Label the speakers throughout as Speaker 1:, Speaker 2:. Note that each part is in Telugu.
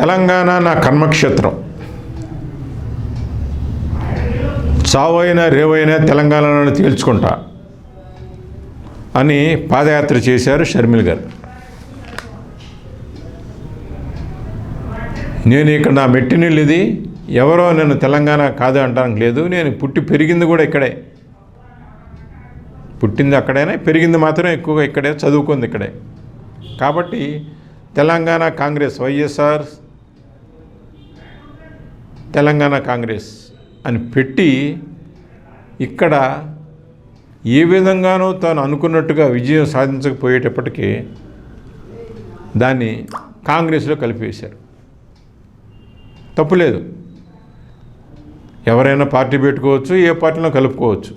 Speaker 1: తెలంగాణ నా కర్మక్షేత్రం. చావైనా రేవైనా తెలంగాణలో తేల్చుకుంటా అని పాదయాత్ర చేశారు షర్మిల్ గారు. నేను ఇక్కడ నా మెట్టినిల్లు ఇది ఎవరో నేను తెలంగాణ కాదు అంటానికి లేదు. నేను పుట్టి పెరిగింది కూడా ఇక్కడే. పుట్టింది అక్కడైనా పెరిగింది మాత్రం ఎక్కువగా ఇక్కడే చదువుకుంది ఇక్కడే. కాబట్టి తెలంగాణ కాంగ్రెస్ వైఎస్ఆర్ తెలంగాణ కాంగ్రెస్ అని పెట్టి ఇక్కడ ఏ విధంగానూ తాను అనుకున్నట్టుగా విజయం సాధించకపోయేటప్పటికీ దాన్ని కాంగ్రెస్లో కలిపివేశారు. తప్పులేదు. ఎవరైనా పార్టీ పెట్టుకోవచ్చు ఏ పార్టీలో కలుపుకోవచ్చు.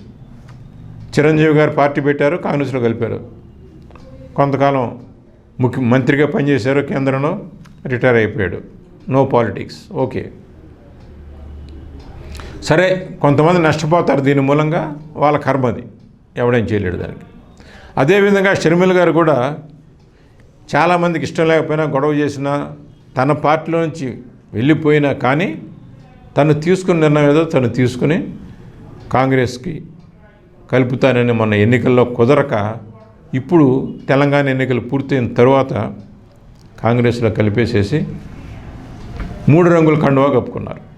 Speaker 1: చిరంజీవి గారు పార్టీ పెట్టారు కాంగ్రెస్లో కలిపారు. కొంతకాలం ముఖ్య మంత్రిగా పనిచేశారు కేంద్రంలో రిటైర్ అయిపోయాడు. No politics. ఓకే. సరే కొంతమంది నష్టపోతారు దీని మూలంగా వాళ్ళ కర్మ అది. ఎవడేం చేయలేడు దానికి. అదేవిధంగా షర్మిల గారు కూడా చాలామందికి ఇష్టం లేకపోయినా గొడవ చేసినా తన పార్టీలో నుంచి వెళ్ళిపోయినా కానీ తను తీసుకున్న నిర్ణయం ఏదో తను తీసుకుని కాంగ్రెస్కి కలుపుతానని మొన్న ఎన్నికల్లో కుదరక ఇప్పుడు తెలంగాణ ఎన్నికలు పూర్తయిన తర్వాత కాంగ్రెస్లో కలిపేసేసి మూడు రంగుల కండువా కప్పుకున్నారు.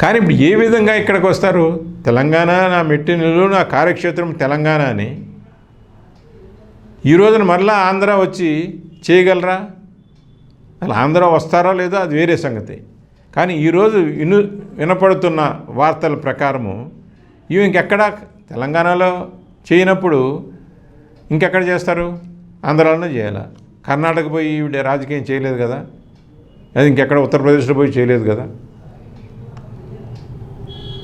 Speaker 1: కానీ ఇప్పుడు ఏ విధంగా ఇక్కడికి వస్తారు? తెలంగాణ నా మెట్టినిల్లు నా కార్యక్షేత్రం తెలంగాణ అని ఈ రోజున మరలా ఆంధ్ర వచ్చి చేయగలరా? అలా ఆంధ్ర వస్తారా లేదో? అది వేరే సంగతి. కానీ ఈరోజు విను వినపడుతున్న వార్తల ప్రకారము ఇవి ఇంకెక్కడ? తెలంగాణలో చేయనప్పుడు ఇంకెక్కడ చేస్తారు? ఆంధ్రాలోనే చేయాలా? కర్ణాటక పోయి ఈవిడ రాజకీయం చేయలేదు కదా? అది ఇంకెక్కడ? ఉత్తరప్రదేశ్లో పోయి చేయలేదు కదా?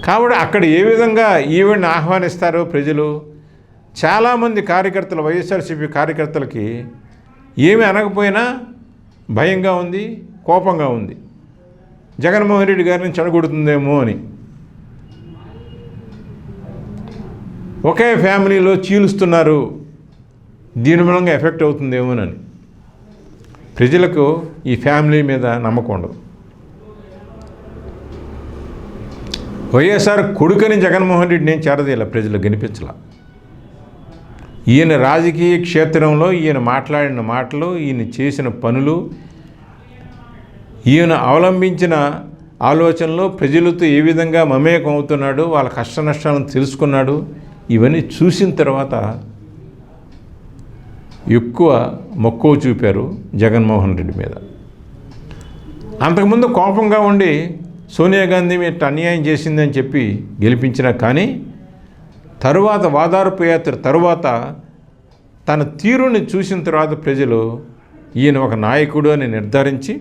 Speaker 1: కాబట్టి అక్కడ ఏ విధంగా ఈవెంట్ ఆహ్వానిస్తారు ప్రజలు చాలామంది కార్యకర్తలు వైఎస్ఆర్సీపీ కార్యకర్తలకి ఏమి అనకపోయినా భయంగా ఉంది కోపంగా ఉంది. జగన్మోహన్ రెడ్డి గారిని చెడగొడుతుందేమో అని. ఒకే ఫ్యామిలీలో చీలుస్తున్నారు దీని మూలంగా ఎఫెక్ట్ అవుతుందేమోనని. ప్రజలకు ఈ ఫ్యామిలీ మీద నమ్మకం ఉండదు. వైఎస్ఆర్ కొడుకని జగన్మోహన్ రెడ్డి నేను చేరదీయాల ప్రజలు గెలిపించాల. ఈయన రాజకీయ క్షేత్రంలో ఈయన మాట్లాడిన మాటలు ఈయన చేసిన పనులు ఈయన అవలంబించిన ఆలోచనలో ప్రజలతో ఏ విధంగా మమేకం అవుతున్నాడు వాళ్ళ కష్ట నష్టాలను తెలుసుకున్నాడు ఇవన్నీ చూసిన తర్వాత ఎక్కువ మక్కువ చూపారు జగన్మోహన్ రెడ్డి మీద. అంతకుముందు కోపంగా ఉండి సోనియా గాంధీ మీద అన్యాయం చేసిందని చెప్పి గెలిపించినా కానీ తరువాత వాదార్పు యాత్ర తరువాత తన తీరుని చూసిన తర్వాత ప్రజలు ఈయన ఒక నాయకుడు అని నిర్ధారించి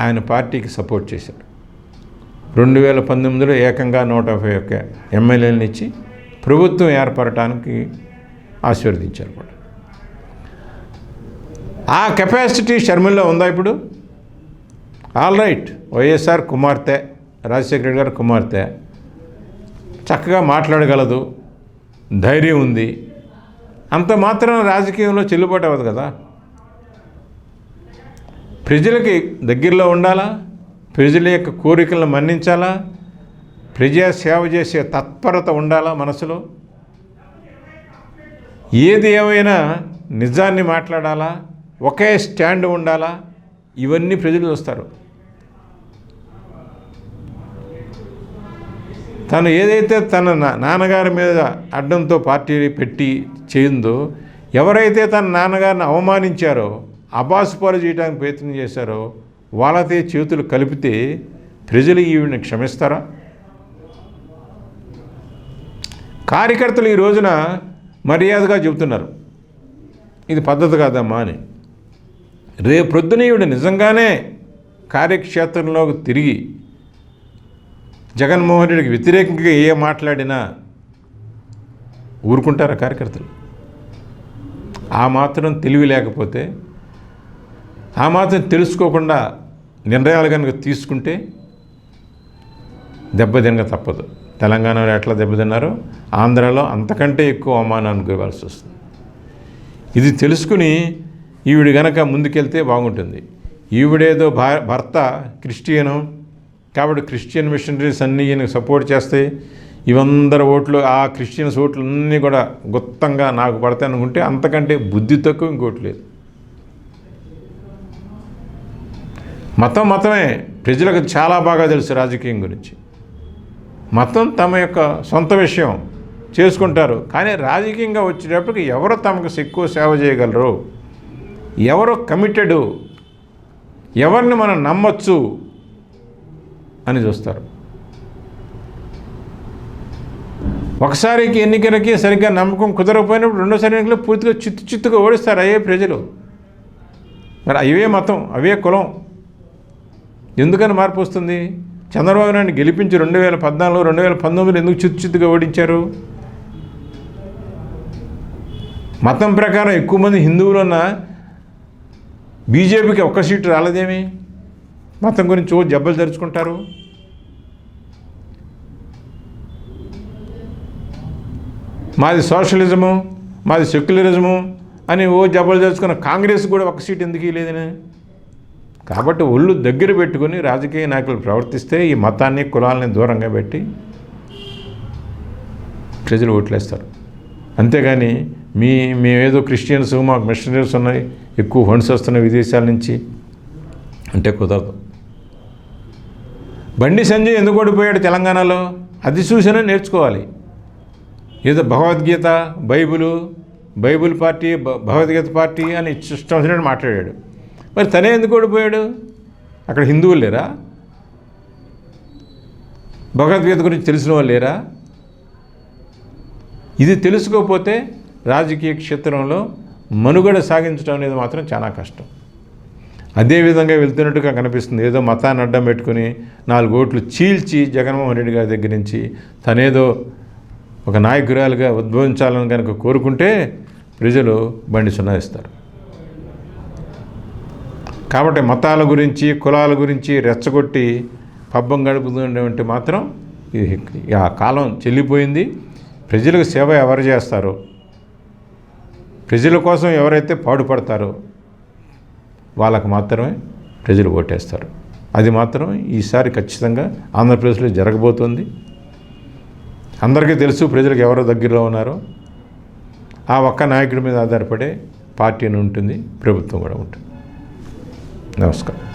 Speaker 1: ఆయన పార్టీకి సపోర్ట్ చేశారు. రెండు వేల పంతొమ్మిదిలో ఏకంగా నూట యాభై ఒక్క ఎమ్మెల్యేలను ఇచ్చి ప్రభుత్వం ఏర్పడటానికి ఆశీర్వదించారు కూడా. ఆ కెపాసిటీ షర్మిల్లో ఉందా ఇప్పుడు? ఆల్ రైట్ వైఎస్ఆర్ కుమార్తె రాజశేఖర గారు గారి కుమార్తె. చక్కగా మాట్లాడగలదు. ధైర్యం ఉంది. అంత మాత్రం రాజకీయంలో చెల్లుబాటు అవ్వదు కదా. ప్రజలకి దగ్గరలో ఉండాలా? ప్రజల యొక్క కోరికలను మన్నించాలా? ప్రజాసేవ చేసే తత్పరత ఉండాలా మనసులో? ఏది ఏమైనా నిజాన్ని మాట్లాడాలా? ఒకే స్టాండ్ ఉండాలా? ఇవన్నీ ప్రజలు చూస్తారు. తను ఏదైతే తన నా- నాన్నగారి మీద అడ్డంతో పార్టీ పెట్టి చేయిందో ఎవరైతే తన నాన్నగారిని అవమానించారో అబాసుపాలు చేయడానికి ప్రయత్నం చేశారో వాళ్ళతే చేతులు కలిపితే ప్రజలు ఈవిడిని క్షమిస్తారా? కార్యకర్తలు ఈ రోజున మర్యాదగా చెబుతున్నారు. ఇది పద్ధతి కాదమ్మా అని. రేపొద్దున ఈవిడ నిజంగానే కార్యక్షేత్రంలోకి తిరిగి జగన్మోహన్ రెడ్డికి వ్యతిరేకంగా ఏ మాట్లాడినా ఊరుకుంటారా కార్యకర్తలు? ఆ మాత్రం తెలివి లేకపోతే ఆ మాత్రం తెలుసుకోకుండా నిర్ణయాలు కనుక తీసుకుంటే దెబ్బతినక తప్పదు. తెలంగాణలో ఎట్లా దెబ్బతిన్నారో ఆంధ్రాలో అంతకంటే ఎక్కువ అవమానానికి ఇవ్వాల్సి వస్తుంది. ఇది తెలుసుకుని ఈవిడ గనక ముందుకెళ్తే బాగుంటుంది. ఈవిడేదో భా భర్త క్రిస్టియను కాబట్టి క్రిస్టియన్ మిషనరీస్ అన్నీ ఈయనకు సపోర్ట్ చేస్తాయి ఇవందరి ఓట్లు ఆ క్రిస్టియన్స్ ఓట్లు అన్నీ కూడా గుత్తంగా నాకు పడతాయి అనుకుంటే అంతకంటే బుద్ధి తక్కువ ఇంకోటి లేదు. మతం మతమే. ప్రజలకు చాలా బాగా తెలుసు రాజకీయం గురించి. మతం తమ యొక్క సొంత విషయం చేసుకుంటారు. కానీ రాజకీయంగా వచ్చేటప్పటికి ఎవరు తమకు ఎక్కువ సేవ చేయగలరు? ఎవరు కమిటెడు ఎవరిని మనం నమ్మొచ్చు? అని చూస్తారు. ఒకసారికి ఎన్నికలకి సరిగ్గా నమ్మకం కుదరకపోయినప్పుడు రెండోసారి ఎన్నికలు పూర్తిగా చిత్తు చిత్తుగా ఓడిస్తారు అయ్యే ప్రజలు. మరి అవే మతం అవే కులం ఎందుకని మార్పు వస్తుంది? చంద్రబాబు నాయుడు గెలిపించి రెండు వేల పద్నాలుగు రెండు వేల పంతొమ్మిదిలో ఎందుకు చిత్తు చిత్తుగా ఓడించారు? మతం ప్రకారం ఎక్కువ మంది హిందువులు ఉన్న బీజేపీకి ఒక్క సీటు రాలేదేమి? మతం గురించి ఓ జబ్బలు తెరుచుకుంటారు? మాది సోషలిజము మాది సెక్యులరిజము అని ఓ జబ్బలు తెరుచుకున్న కాంగ్రెస్ కూడా ఒక సీట్ ఎందుకు లేదని కాబట్టి ఒళ్ళు దగ్గర పెట్టుకొని రాజకీయ నాయకులు ప్రవర్తిస్తే ఈ మతాన్ని కులాలని దూరంగా పెట్టి ప్రజలు ఓట్లేస్తారు. అంతేగాని మీ మేమేదో క్రిస్టియన్స్ మాకు మిషనరీస్ ఉన్నాయి ఎక్కువ ఫండ్స్ వస్తున్నాయి విదేశాల నుంచి అంటే కుదరదు. బండి సంజయ్ ఎందుకు ఓడిపోయాడు తెలంగాణలో? అది చూసినా నేర్చుకోవాలి. ఏదో Bhagavad Gita Bible Bible party Bhagavad Gita party అని ఇష్టం వచ్చినట్టు మాట్లాడాడు. మరి తనే ఎందుకు ఓడిపోయాడు? అక్కడ హిందువులు లేరా? భగవద్గీత గురించి తెలిసిన వాళ్ళు లేరా? ఇది తెలుసుకోకపోతే రాజకీయ క్షేత్రంలో మనుగడ సాగించడం అనేది మాత్రం చాలా కష్టం. అదేవిధంగా వెళ్తున్నట్టుగా కనిపిస్తుంది. ఏదో మతాన్ని అడ్డం పెట్టుకుని నాలుగు ఓట్లు చీల్చి జగన్మోహన్ రెడ్డి గారి దగ్గర నుంచి తనేదో ఒక నాయకురాలుగా ఉద్భవించాలని కనుక కోరుకుంటే ప్రజలు బండి సున్నా ఇస్తారు. కాబట్టి మతాల గురించి కులాల గురించి రెచ్చగొట్టి పబ్బం గడుపుతుండేవంటి మాత్రం ఇది ఆ కాలం చెల్లిపోయింది. ప్రజలకు సేవ ఎవరు చేస్తారో? ప్రజల కోసం ఎవరైతే పాడుపడతారో వాళ్ళకు మాత్రమే ప్రజలు ఓటేస్తారు. అది మాత్రం ఈసారి ఖచ్చితంగా ఆంధ్రప్రదేశ్లో జరగబోతుంది. అందరికీ తెలుసు ప్రజలకు ఎవరు దగ్గరలో ఉన్నారో. ఆ ఒక్క నాయకుడి మీద ఆధారపడే పార్టీ ఉంటుంది ప్రభుత్వం కూడా ఉంటుంది. నమస్కారం.